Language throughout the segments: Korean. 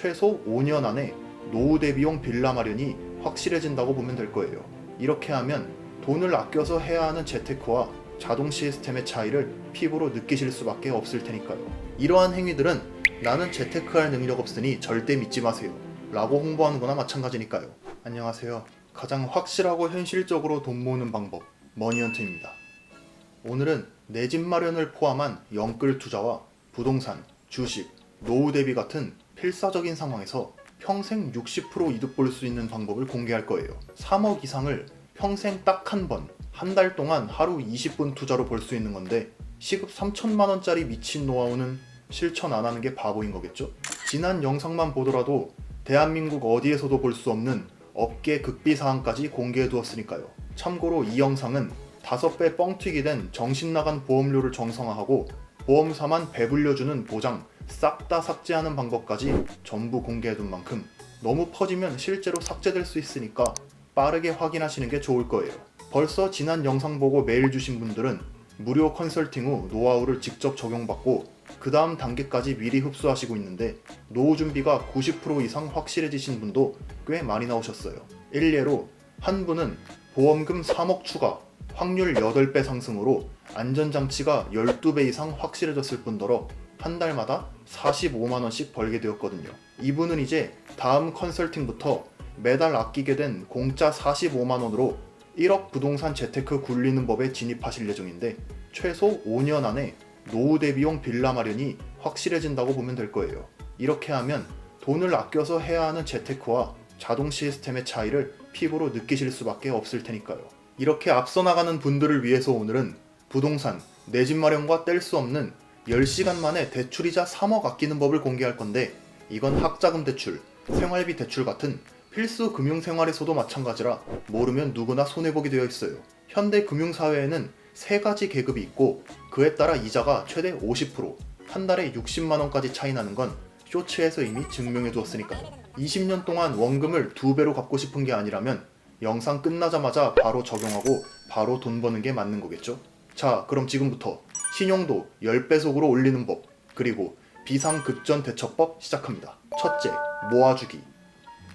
최소 5년 안에 노후 대비용 빌라 마련이 확실해진다고 보면 될 거예요. 이렇게 하면 돈을 아껴서 해야 하는 재테크와 자동 시스템의 차이를 피부로 느끼실 수밖에 없을 테니까요. 이러한 행위들은 나는 재테크할 능력 없으니 절대 믿지 마세요. 라고 홍보하는 거나 마찬가지니까요. 안녕하세요. 가장 확실하고 현실적으로 돈 모으는 방법, 머니헌트입니다. 오늘은 내 집 마련을 포함한 영끌 투자와 부동산, 주식, 노후 대비 같은 필사적인 상황에서 평생 60% 이득 볼 수 있는 방법을 공개할 거예요. 3억 이상을 평생 딱 한 번, 한 달 동안 하루 20분 투자로 벌수 있는 건데 시급 3천만 원짜리 미친 노하우는 실천 안 하는 게 바보인 거겠죠? 지난 영상만 보더라도 대한민국 어디에서도 볼 수 없는 업계 극비 사항까지 공개해 두었으니까요. 참고로 이 영상은 5배 뻥튀기 된 정신 나간 보험료를 정상화하고 보험사만 배불려주는 보장 싹 다 삭제하는 방법까지 전부 공개해둔 만큼 너무 퍼지면 실제로 삭제될 수 있으니까 빠르게 확인하시는 게 좋을 거예요. 벌써 지난 영상 보고 메일 주신 분들은 무료 컨설팅 후 노하우를 직접 적용받고 그 다음 단계까지 미리 흡수하시고 있는데 노후 준비가 90% 이상 확실해지신 분도 꽤 많이 나오셨어요. 일례로 한 분은 보험금 3억 추가, 확률 8배 상승으로 안전장치가 12배 이상 확실해졌을 뿐더러 한 달마다 45만원씩 벌게 되었거든요. 이분은 이제 다음 컨설팅부터 매달 아끼게 된 공짜 45만원으로 1억 부동산 재테크 굴리는 법에 진입하실 예정인데 최소 5년 안에 노후 대비용 빌라 마련이 확실해진다고 보면 될 거예요. 이렇게 하면 돈을 아껴서 해야 하는 재테크와 자동 시스템의 차이를 피부로 느끼실 수밖에 없을 테니까요. 이렇게 앞서 나가는 분들을 위해서 오늘은 부동산, 내 집 마련과 뗄 수 없는 10시간 만에 대출이자 3억 아끼는 법을 공개할 건데 이건 학자금 대출, 생활비 대출 같은 필수 금융 생활에서도 마찬가지라 모르면 누구나 손해보게 되어 있어요. 현대 금융사회에는 세 가지 계급이 있고 그에 따라 이자가 최대 50%, 한 달에 60만 원까지 차이 나는 건 쇼츠에서 이미 증명해 두었으니까요. 20년 동안 원금을 두 배로 갚고 싶은 게 아니라면 영상 끝나자마자 바로 적용하고 바로 돈 버는 게 맞는 거겠죠? 자, 그럼 지금부터 신용도 10배속으로 올리는 법, 그리고 비상급전 대처법 시작합니다. 첫째, 모아주기.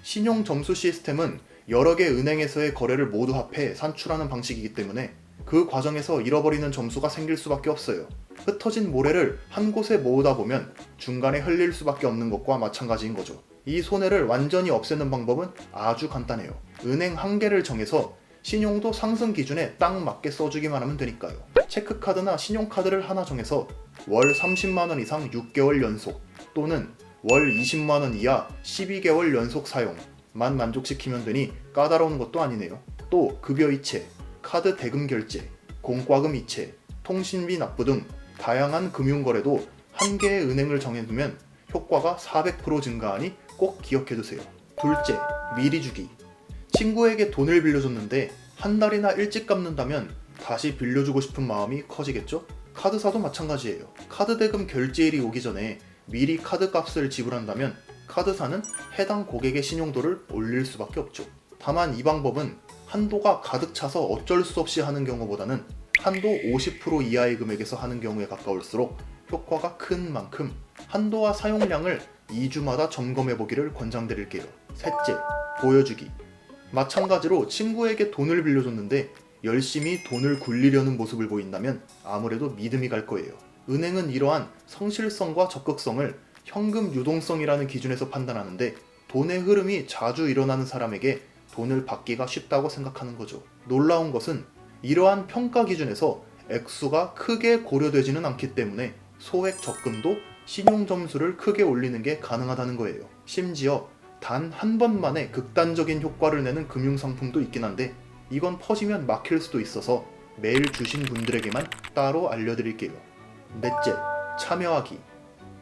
신용 점수 시스템은 여러 개 은행에서의 거래를 모두 합해 산출하는 방식이기 때문에 그 과정에서 잃어버리는 점수가 생길 수밖에 없어요. 흩어진 모래를 한 곳에 모으다 보면 중간에 흘릴 수밖에 없는 것과 마찬가지인 거죠. 이 손해를 완전히 없애는 방법은 아주 간단해요. 은행 한 개를 정해서 신용도 상승 기준에 딱 맞게 써주기만 하면 되니까요. 체크카드나 신용카드를 하나 정해서 월 30만원 이상 6개월 연속 또는 월 20만원 이하 12개월 연속 사용만 만족시키면 되니 까다로운 것도 아니네요. 또 급여 이체, 카드 대금 결제, 공과금 이체, 통신비 납부 등 다양한 금융 거래도 한 개의 은행을 정해두면 효과가 400% 증가하니 꼭 기억해두세요. 둘째, 미리 주기. 친구에게 돈을 빌려줬는데 한 달이나 일찍 갚는다면 다시 빌려주고 싶은 마음이 커지겠죠? 카드사도 마찬가지예요. 카드 대금 결제일이 오기 전에 미리 카드 값을 지불한다면 카드사는 해당 고객의 신용도를 올릴 수밖에 없죠. 다만 이 방법은 한도가 가득 차서 어쩔 수 없이 하는 경우보다는 한도 50% 이하의 금액에서 하는 경우에 가까울수록 효과가 큰 만큼 한도와 사용량을 2주마다 점검해 보기를 권장드릴게요. 셋째, 보여주기. 마찬가지로 친구에게 돈을 빌려줬는데 열심히 돈을 굴리려는 모습을 보인다면 아무래도 믿음이 갈 거예요. 은행은 이러한 성실성과 적극성을 현금 유동성이라는 기준에서 판단하는데 돈의 흐름이 자주 일어나는 사람에게 돈을 받기가 쉽다고 생각하는 거죠. 놀라운 것은 이러한 평가 기준에서 액수가 크게 고려되지는 않기 때문에 소액 적금도 신용 점수를 크게 올리는 게 가능하다는 거예요. 심지어 단 한 번만에 극단적인 효과를 내는 금융 상품도 있긴 한데 이건 퍼지면 막힐 수도 있어서 메일 주신 분들에게만 따로 알려드릴게요. 넷째, 참여하기.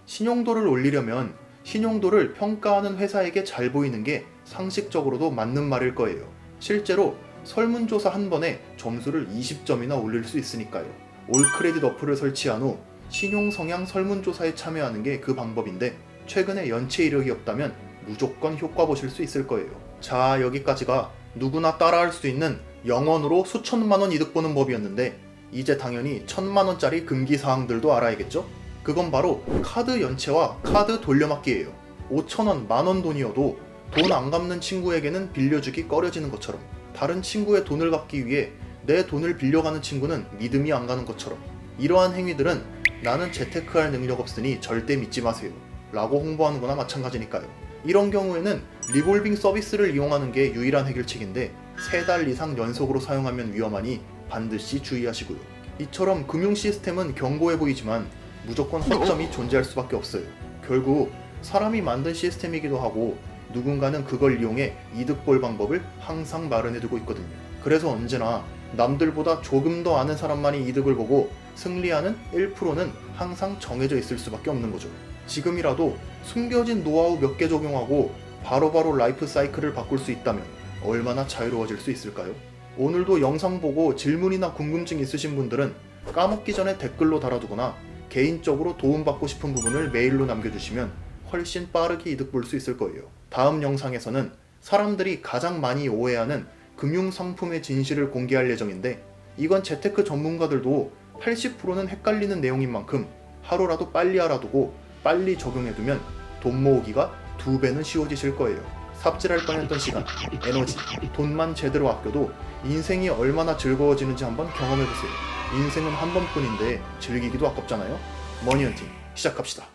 신용도를 올리려면 신용도를 평가하는 회사에게 잘 보이는 게 상식적으로도 맞는 말일 거예요. 실제로 설문조사 한 번에 점수를 20점이나 올릴 수 있으니까요. 올 크레딧 어플을 설치한 후 신용 성향 설문조사에 참여하는 게 그 방법인데 최근에 연체 이력이 없다면 무조건 효과 보실 수 있을 거예요. 자, 여기까지가 누구나 따라할 수 있는 영원으로 수천만 원 이득 보는 법이었는데 이제 당연히 천만 원짜리 금기 사항들도 알아야겠죠? 그건 바로 카드 연체와 카드 돌려막기예요. 5천 원, 만 원 돈이어도 돈 안 갚는 친구에게는 빌려주기 꺼려지는 것처럼 다른 친구의 돈을 갚기 위해 내 돈을 빌려가는 친구는 믿음이 안 가는 것처럼 이러한 행위들은 나는 재테크할 능력 없으니 절대 믿지 마세요 라고 홍보하는 거나 마찬가지니까요 이런 경우에는 리볼빙 서비스를 이용하는 게 유일한 해결책인데 3달 이상 연속으로 사용하면 위험하니 반드시 주의하시고요 이처럼 금융 시스템은 견고해 보이지만 무조건 허점이 존재할 수밖에 없어요 결국 사람이 만든 시스템이기도 하고 누군가는 그걸 이용해 이득 볼 방법을 항상 마련해두고 있거든요. 그래서 언제나 남들보다 조금 더 아는 사람만이 이득을 보고 승리하는 1%는 항상 정해져 있을 수밖에 없는 거죠. 지금이라도 숨겨진 노하우 몇 개 적용하고 바로 바로 라이프 사이클을 바꿀 수 있다면 얼마나 자유로워질 수 있을까요? 오늘도 영상 보고 질문이나 궁금증 있으신 분들은 까먹기 전에 댓글로 달아두거나 개인적으로 도움받고 싶은 부분을 메일로 남겨주시면 훨씬 빠르게 이득 볼 수 있을 거예요. 다음 영상에서는 사람들이 가장 많이 오해하는 금융 상품의 진실을 공개할 예정인데 이건 재테크 전문가들도 80%는 헷갈리는 내용인 만큼 하루라도 빨리 알아두고 빨리 적용해두면 돈 모으기가 두 배는 쉬워지실 거예요. 삽질할 뻔했던 시간, 에너지, 돈만 제대로 아껴도 인생이 얼마나 즐거워지는지 한번 경험해보세요. 인생은 한 번뿐인데 즐기기도 아깝잖아요. 머니언팅 시작합시다.